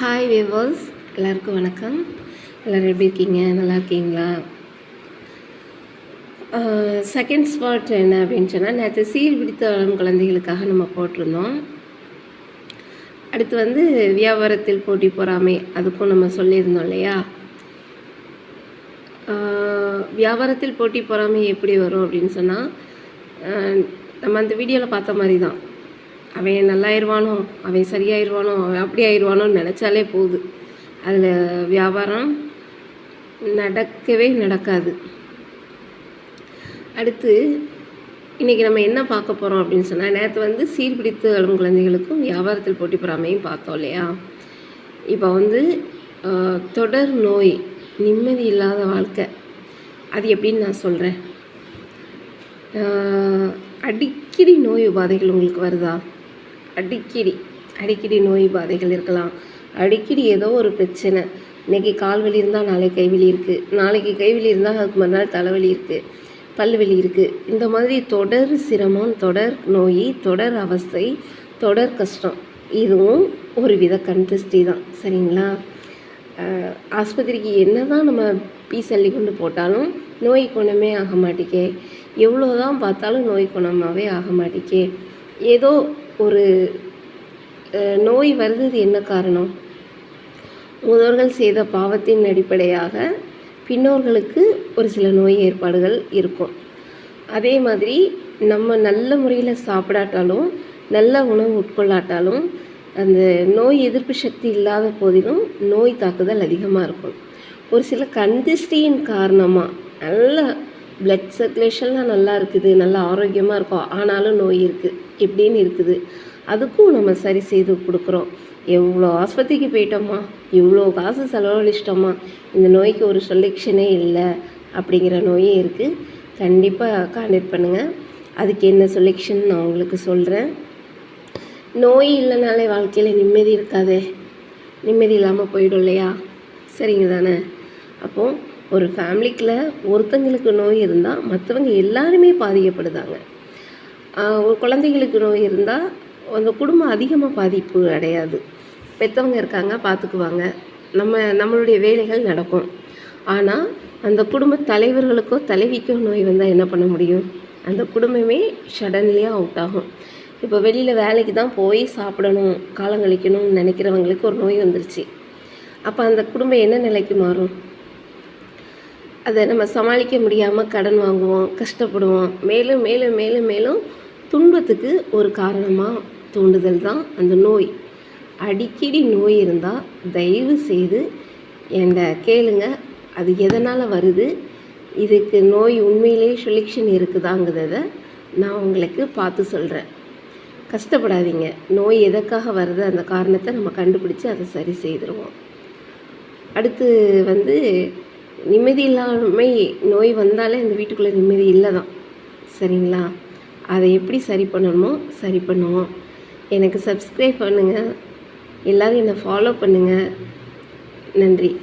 Hi வேவர்ஸ் எல்லாருக்கும் வணக்கம். எல்லோரும் எப்படி இருக்கீங்க? நல்லா இருக்கீங்களா? செகண்ட் ஸ்பாட் என்ன அப்படின்னு சொன்னால் நேற்று சீர் பிடித்த வளரும் குழந்தைகளுக்காக நம்ம போட்டிருந்தோம். அடுத்து வந்து வியாபாரத்தில் போட்டி பொறாமை அதுக்கும் நம்ம சொல்லியிருந்தோம் இல்லையா? வியாபாரத்தில் போட்டி பொறாமை எப்படி வரும் அப்படின்னு சொன்னால் நம்ம அந்த வீடியோவில் பார்த்த மாதிரி தான். அவன் நல்லாயிருவானோ அவன் சரியாயிருவானோ அவன் அப்படி ஆயிடுவானோன்னு நினச்சாலே போகுது அதில் வியாபாரம் நடக்கவே நடக்காது. அடுத்து இன்றைக்கி நம்ம என்ன பார்க்க போகிறோம் அப்படின்னு சொன்னால் நேற்று வந்து சீர்பிடித்து வரும் குழந்தைகளுக்கும் வியாபாரத்தில் போட்டி பொறாமையும் பார்த்தோம் இல்லையா? இப்போ வந்து தொடர் நோய் நிம்மதி இல்லாத வாழ்க்கை. அது எப்படின்னு நான் சொல்கிறேன் அடிக்கடி நோய் உபாதைகள் உங்களுக்கு வருதா? அடிக்கடி அடிக்கடி நோய் பாதைகள் இருக்கலாம். அடிக்கடி ஏதோ ஒரு பிரச்சனை. இன்னைக்கு கால் வலி இருந்தால் நாளைக்கு கைவலி இருக்குது நாளைக்கு கைவலி இருந்தால் அதுக்கு மறுநாள் தலைவலி இருக்குது பல் வலி இருக்குது இந்த மாதிரி தொடர் சிரமம் தொடர் நோய் தொடர் அவஸ்தை தொடர் கஷ்டம். இதுவும் ஒரு வித கண்திருஷ்டி தான். சரிங்களா? ஆஸ்பத்திரிக்கு என்ன தான் நம்ம பீஸ் அள்ளி கொண்டு போட்டாலும் நோய் குணமே ஆக மாட்டேக்கே. எவ்வளோ தான் பார்த்தாலும் நோய் குணமாகவே ஆக மாட்டேக்கே. ஏதோ ஒரு நோய் வருது என்ன காரணம்? முன்னோர்கள் செய்த பாவத்தின் அடிப்படையாக பின்னோர்களுக்கு ஒரு சில நோய் ஏற்பாடுகள் இருக்கும். அதே மாதிரி நம்ம நல்ல முறையில் சாப்பிடாட்டாலும் நல்ல உணவு உட்கொள்ளாட்டாலும் அந்த நோய் எதிர்ப்பு சக்தி இல்லாத போதிலும் நோய் தாக்குதல் அதிகமாக இருக்கும். ஒரு சில கண்டிஸ்டியின் காரணமாக நல்ல பிளட் சர்க்குலேஷன்லாம் நல்லா இருக்குது நல்லா ஆரோக்கியமாக இருக்கும். ஆனாலும் நோய் இருக்குது இப்படின்னு இருக்குது. அதுக்கும் நம்ம சரி செய்து கொடுக்குறோம். எவ்வளோ ஆஸ்பத்திரிக்கு போயிட்டோமா? இவ்வளோ காசு செலவழிச்சிட்டோமா? இந்த நோய்க்கு ஒரு சொல்யூஷனே இல்லை அப்படிங்கிற நோயும் இருக்குது கண்டிப்பாக கான்டெக்ட் பண்ணுங்கள் அதுக்கு என்ன சொல்யூஷன் நான் உங்களுக்கு சொல்கிறேன் நோய் இல்லைனாலே வாழ்க்கையில் நிம்மதி இருக்காதே. நிம்மதி இல்லாமல் போயிடும் இல்லையா? சரிங்க தானே? அப்போது ஒரு ஃபேமிலிக்குள்ள ஒருத்தங்களுக்கு நோய் இருந்தால் மற்றவங்க எல்லாருமே பாதிக்கப்படுதாங்க. ஒரு குழந்தைகளுக்கு நோய் இருந்தால் அந்த குடும்பம் அதிகமாக பாதிப்பு அடையாது. பெற்றவங்க இருக்காங்க பார்த்துக்குவாங்க நம்ம நம்மளுடைய வேலைகள் நடக்கும். ஆனால் அந்த குடும்ப தலைவர்களுக்கோ தலைவிக்கோ நோய் வந்தால் என்ன பண்ண முடியும்? அந்த குடும்பமே சடன்லியாக அவுட் ஆகும். இப்போ வெளியில் வேலைக்கு தான் போய் சாப்பிடணும் காலங்கழிக்கணும்னு நினைக்கிறவங்களுக்கு ஒரு நோய் வந்துருச்சு. அப்போ அந்த குடும்பம் என்ன நிலைக்கு மாறும்? அதை நம்ம சமாளிக்க முடியாமல் கடன் வாங்குவோம் கஷ்டப்படுவோம். மேலும் மேலும் மேலும் மேலும் துன்பத்துக்கு ஒரு காரணமாக தூண்டுதல் தான் அந்த நோய். அடிக்கடி நோய் இருந்தால் தயவு செய்து என்னை கேளுங்க. அது எதனால் வருது? இதுக்கு நோய் உண்மையிலேயே சொல்யூஷன் இருக்குதாங்கிறத நான் உங்களுக்கு பார்த்து சொல்கிறேன் கஷ்டப்படாதீங்க. நோய் எதற்காக வருது? அந்த காரணத்தை நம்ம கண்டுபிடிச்சி அதை சரி செய்திருவோம். அடுத்து வந்து நிம்மதி இல்லாமை நோய் வந்தாலே இந்த வீட்டுக்குள்ளே நிம்மதி இல்லை தான் சரிங்களா? அதை எப்படி சரி பண்ணணுமோ சரி பண்ணுவோம். எனக்கு சப்ஸ்கிரைப் பண்ணுங்கள் எல்லோரும் என்னை ஃபாலோ பண்ணுங்கள் நன்றி.